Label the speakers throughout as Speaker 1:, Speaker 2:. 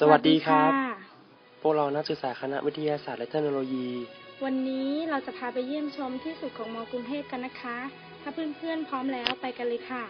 Speaker 1: สวัสดีครับ
Speaker 2: สวัสดีะ
Speaker 1: พวกเรานักศึกษาคณะวิทยาศาสตร์และเทคโนโลยี
Speaker 2: วันนี้เราจะพาไปเยี่ยมชมที่สุดของมกรุงเทพกันนะคะ ถ้าเพื่อนๆพร้อมแล้วไปกันเลยค่ะ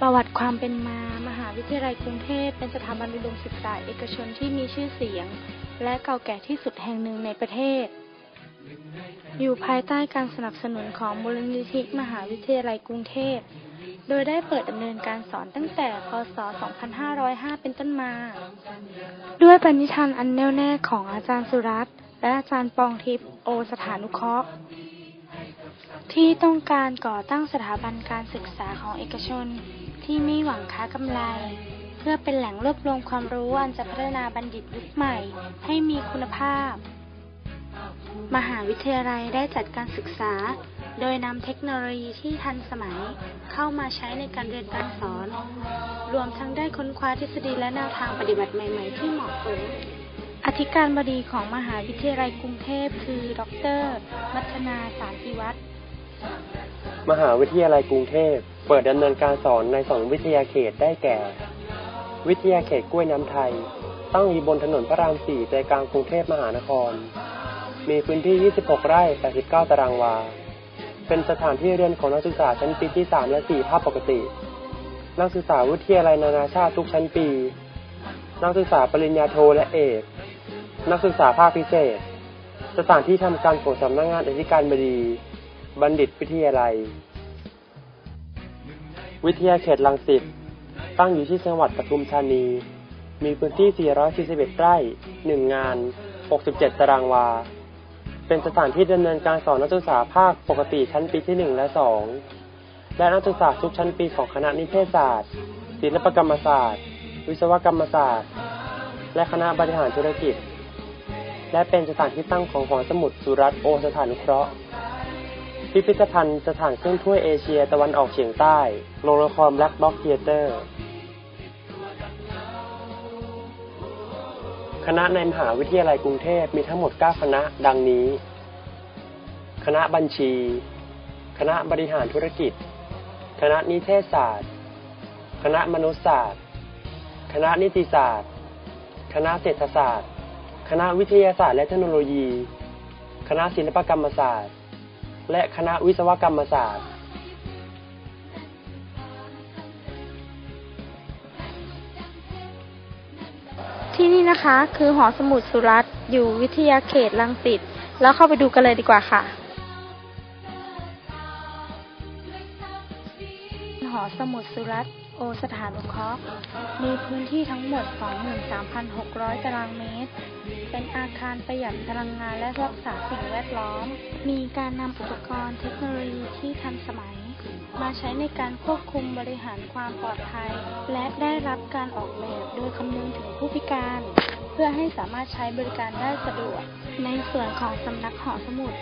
Speaker 2: ประวัติความเป็นมา มหาวิทยาลัยกรุงเทพเป็นสถาบันอุดมศึกษาเอกชนที่มีชื่อเสียง และเก่าแก่ที่สุดแห่งหนึ่งในประเทศ อยู่ภายใต้การสนับสนุนของมูลนิธิมหาวิทยาลัยกรุงเทพ โดยได้เปิดดำเนินการสอนตั้งแต่ พศ 2505 เป็นต้นมา ด้วยปณิธานอันแน่วแน่ของอาจารย์สุรัตน์และอาจารย์ปองทิพย์โอสถานุเคราะห์ ที่ต้องการก่อตั้งสถาบันการศึกษาของเอกชนที่ไม่หวังค้ากำไร เพื่อเป็นแหล่งรวบรวมความรู้อันจะพัฒนาบัณฑิตยุคใหม่ให้มีคุณภาพ มหาวิทยาลัยได้จัดการศึกษา โดยนำเทคโนโลยีที่ทันสมัยเข้ามาใช้ในการเรียนการสอน รวมทั้งได้ค้นคว้าทฤษฎีและแนวทางปฏิบัติใหม่ๆ ที่เหมาะสมอธิการบดีของมหาวิทยาลัยกรุงเทพคือ ดร มัทนาสารติวัฒน์
Speaker 1: มหาวิทยาลัยกรุงเทพเปิดดำเนินการสอนในสองวิทยาเขตได้แก่ วิทยาเขตกล้วยน้ำไทย ตั้งอยู่บนถนนพระราม4ใจกลางกรุงเทพมหานคร มีพื้นที่ 26 ไร่ 89 ตารางวา เป็นสถานที่เรียนของนักศึกษาชั้นปีที่3และ4ภาคปกติ นักศึกษาวิทยาลัยนานาชาติทุกชั้นปี นักศึกษาปริญญาโทและเอก นักศึกษาภาคพิเศษ สถานที่ทำการของสำนักงานอธิการบดี บัณฑิตวิทยาลัย วิทยาเขตลังสิตตั้งอยู่ที่จังหวัดปทุมธานี มีพื้นที่ 441 ไร่ 1 งาน 67 ตารางวา เป็นสถานที่ดำเนินการสอนนักศึกษาภาคปกติชั้นปีที่1และ2และนักศึกษาทุกชั้นปีของคณะนิเทศศาสตร์ ศิลปกรรมศาสตร์ วิศวกรรมศาสตร์ และคณะบริหารธุรกิจ และเป็นสถานที่ตั้งของหอสมุดสุรัตโอสถานุเคราะห์ พิพิธภัณฑ์สถานเครื่องถ้วยเอเชียตะวันออกเฉียงใต้ โรงละครแบล็กบ็อกเทเตอร์ คณะในมหาวิทยาลัยกรุงเทพมีทั้งหมด 9 คณะ ดังนี้ คณะบัญชี คณะบริหารธุรกิจ คณะนิเทศศาสตร์ คณะมนุษยศาสตร์ คณะนิติศาสตร์ คณะเศรษฐศาสตร์ คณะวิทยาศาสตร์และเทคโนโลยี คณะศิลปกรรมศาสตร์ และคณะวิศวกรรมศาสตร์
Speaker 2: ที่นี่นะคะ คือหอสมุดสุรัตน์อยู่วิทยาเขตลังสิตแล้วเข้าไปดูกันเลยดีกว่าค่ะ หอสมุดสุรัตน์โอสถานุเคราะห์มีพื้นที่ทั้งหมด 23,600 ตารางเมตร เป็นอาคารประหยัดพลังงานและรักษาสิ่งแวดล้อม มีการนำอุปกรณ์เทคโนโลยีที่ทันสมัย มาใช้ในการควบคุมบริหารความปลอดภัย และได้รับการออกแบบโดยคำนึงถึงผู้พิการ เพื่อให้สามารถใช้บริการได้สะดวก ในส่วนของสำนักหอสมุด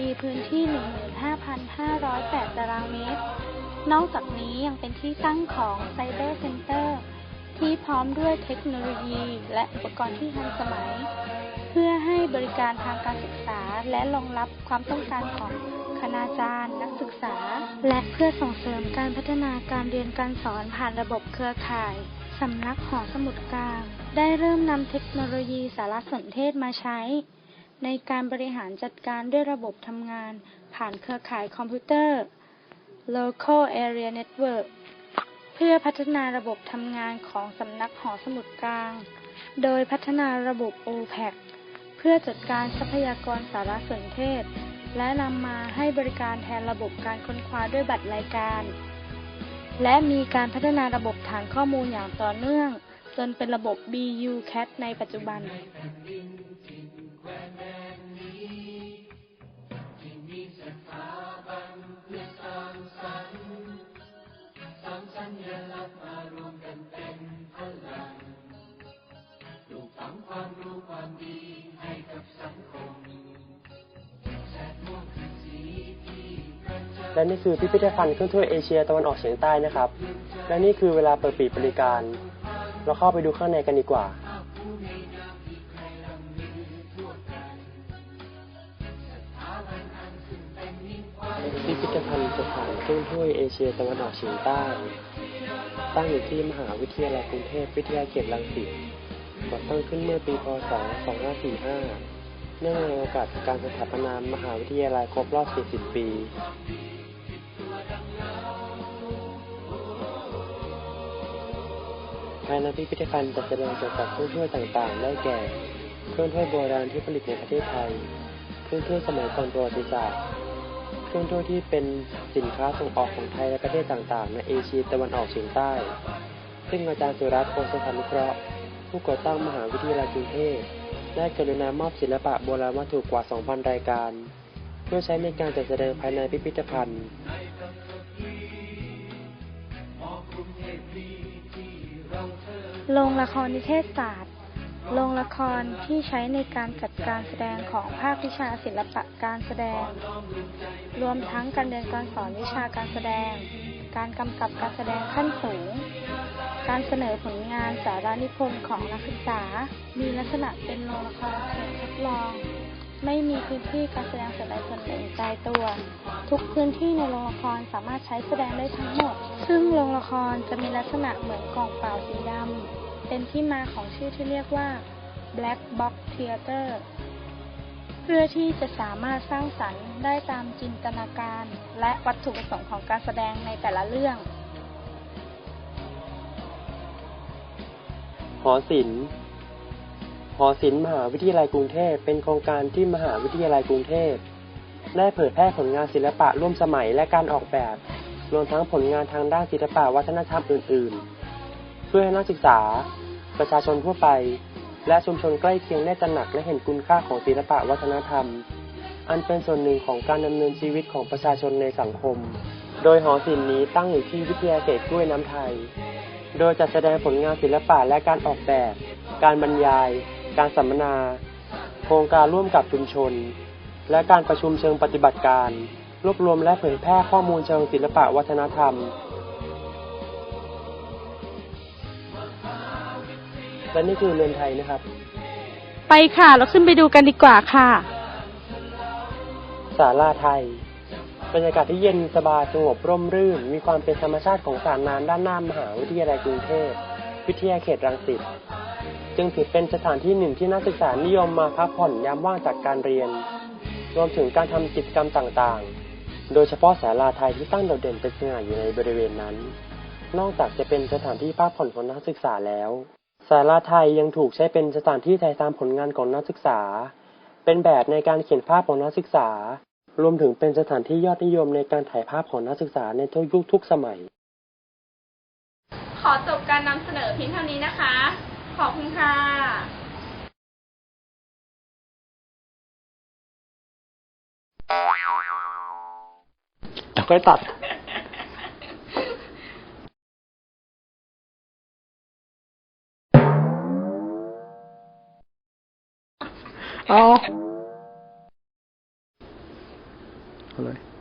Speaker 2: มีพื้นที่ 15,508 ตารางเมตร นอกจากนี้ยังเป็นที่ตั้งของไซเบอร์เซ็นเตอร์ที่พร้อมด้วยเทคโนโลยี และอุปกรณ์ที่ทันสมัย เพื่อให้บริการทางการศึกษาและรองรับความต้องการของ คณาจารย์ นักศึกษา และเพื่อส่งเสริมการพัฒนาการเรียนการสอนผ่านระบบเครือข่ายสำนักหอสมุดกลาง ได้เริ่มนำเทคโนโลยีสารสนเทศมาใช้ ในการบริหารจัดการด้วยระบบทำงาน ผ่านเครือข่ายคอมพิวเตอร์ Local Area Network เพื่อพัฒนาระบบทำงานของสำนักหอสมุดกลาง โดยพัฒนาระบบ OPAC เพื่อจัดการทรัพยากรสารสนเทศ และนำมาให้บริการแทนระบบการค้นคว้าด้วยบัตรรายการ และมีการพัฒนาระบบฐานข้อมูลอย่างต่อเนื่อง จนเป็นระบบ BU CAT ในปัจจุบัน
Speaker 1: และนี่คือพิพิธภัณฑ์เครื่องถ้วยเอเชียตะวันออกเฉียงใต้นะครับ และนี่คือเวลาเปิดปิดบริการ เราเข้าไปดูข้างในกันดีกว่า พิพิธภัณฑ์สถานเครื่องถ้วยเอเชียตะวันออกเฉียงใต้ ตั้งอยู่ที่มหาวิทยาลัยกรุงเทพวิทยาเขตรังสิตก่อตั้งขึ้นเมื่อปีพศ 2545 เนื่องในโอกาสการสถาปนามหาวิทยาลัยครบรอบ 40 ปีายในพิพิธภัณฑ์จัดแสดงเกี่ยวกับเครื่องถ้วยต่างๆ ได้แก่ เครื่องถ้วยโบราณที่ผลิตในประเทศไทย เครื่องถ้วยสมัยก่อนประวัติศาสตร์ เครื่องถ้วยที่เป็นสินค้าส่งออกของไทยและประเทศต่างๆ ในเอเชียตะวันออกเฉียงใต้ ซึ่งอาจารย์สุรัตน์โอสถานุเคราะห์ ผู้ก่อตั้งมหาวิทยาลัยกรุงเทพได้กรุณามอบศิลปะโบราณวัตถุกว่า 2,000 รายการ เพื่อใช้ในการจัดแสดงภายในพิพิธภัณฑ์
Speaker 2: โรงละครนิเทศศาสตร์ โรงละครที่ใช้ในการจัดการแสดงของภาควิชาศิลปะการแสดง รวมทั้งการเรียนการสอนวิชาการแสดง การกำกับการแสดงขั้นสูง การเสนอผลงานสารานิพนธ์ของนักศึกษา มีลักษณะเป็นโรงละครเชิงทดลอง ไม่มีพื้นที่การแสดงส่วนใดส่วนหนึ่งตายตัว ทุกพื้นที่ในโรงละครสามารถใช้แสดงได้ทั้งหมด ซึ่งโรงละครจะมีลักษณะเหมือนกล่องเปล่าสีดำเป็นที่มาของชื่อที่เรียกว่า Black Box Theater เพื่อที่จะสามารถสร้างสรรค์ได้ตามจินตนาการ และวัตถุประสงค์ของการแสดงในแต่ละเรื่อง
Speaker 1: หอศิลป์ หอศิลป์มหาวิทยาลัยกรุงเทพเป็นโครงการที่มหาวิทยาลัยกรุงเทพได้เผยแพร่ผลงานศิลปะร่วมสมัยและการออกแบบ รวมทั้งผลงานทางด้านศิลปะวัฒนธรรมอื่น ๆ เพื่อให้นักศึกษา ประชาชนทั่วไป และชุมชนใกล้เคียงได้ตระหนักและเห็นคุณค่าของศิลปะวัฒนธรรม อันเป็นส่วนหนึ่งของการดำเนินชีวิตของประชาชนในสังคม โดยหอศิลป์นี้ตั้งอยู่ที่วิทยาเขตกล้วยน้ำไทย โดยจัดแสดงผลงานศิลปะและการออกแบบ การบรรยาย การสัมมนา โครงการร่วมกับชุมชน และการประชุมเชิงปฏิบัติการ รวบรวมและเผยแพร่ข้อมูลเชิงศิลปะวัฒนธรรม และนี่คือเรือนไทยนะครับ
Speaker 2: ไปค่ะ เราขึ้นไปดูกันดีกว่าค่ะ
Speaker 1: ศาลาไทยบรรยากาศที่เย็นสบายสงบร่มรื่น มีความเป็นธรรมชาติของสระน้ำด้านหน้ามหาวิทยาลัยกรุงเทพ วิทยาเขตรังสิต จึงถือเป็นสถานที่หนึ่งที่นักศึกษานิยมมาพักผ่อนยามว่างจากการเรียน รวมถึงการทำกิจกรรมต่างๆ โดยเฉพาะศาลาไทยที่ตั้งโดดเด่นเป็นสง่าอยู่ในบริเวณนั้น นอกจากจะเป็นสถานที่พักผ่อนของนักศึกษาแล้วศาลาไทยยังถูกใช้เป็นสถานที่ถ่ายทำผลงานของนักศึกษา เป็นแบบในการเขียนภาพของนักศึกษา รวมถึงเป็นสถานที่ยอดนิยมในการถ่ายภาพของนักศึกษาในทุกยุคทุกสมัย
Speaker 3: ขอจบการนำเสนอเพียงเท่านี้นะคะ ขอบคุณค่ะ
Speaker 1: เดี๋ยวค่อยตัดเอาเอาเลย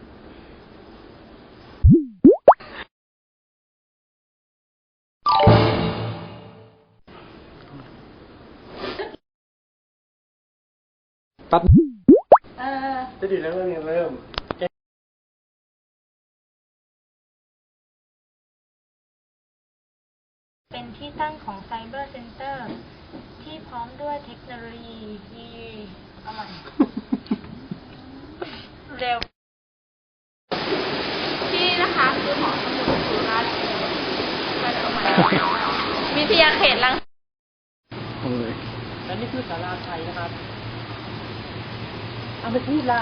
Speaker 1: ปั๊บ
Speaker 3: เออ
Speaker 1: จะดีแล้วเริ่มยังเริ่ม
Speaker 2: เป็นที่ตั้งของไซเบอร์เซ็นเตอร์ที่พร้อมด้วยเทคโนโลยีเอาใหม่เร็ว
Speaker 3: ที่นี่นะคะคือหอสมุดสุราษฎร์เอาใหม่วิทยาเขตรัง
Speaker 1: และนี่คือศาลาไทยนะครับ เอาไปพูดละ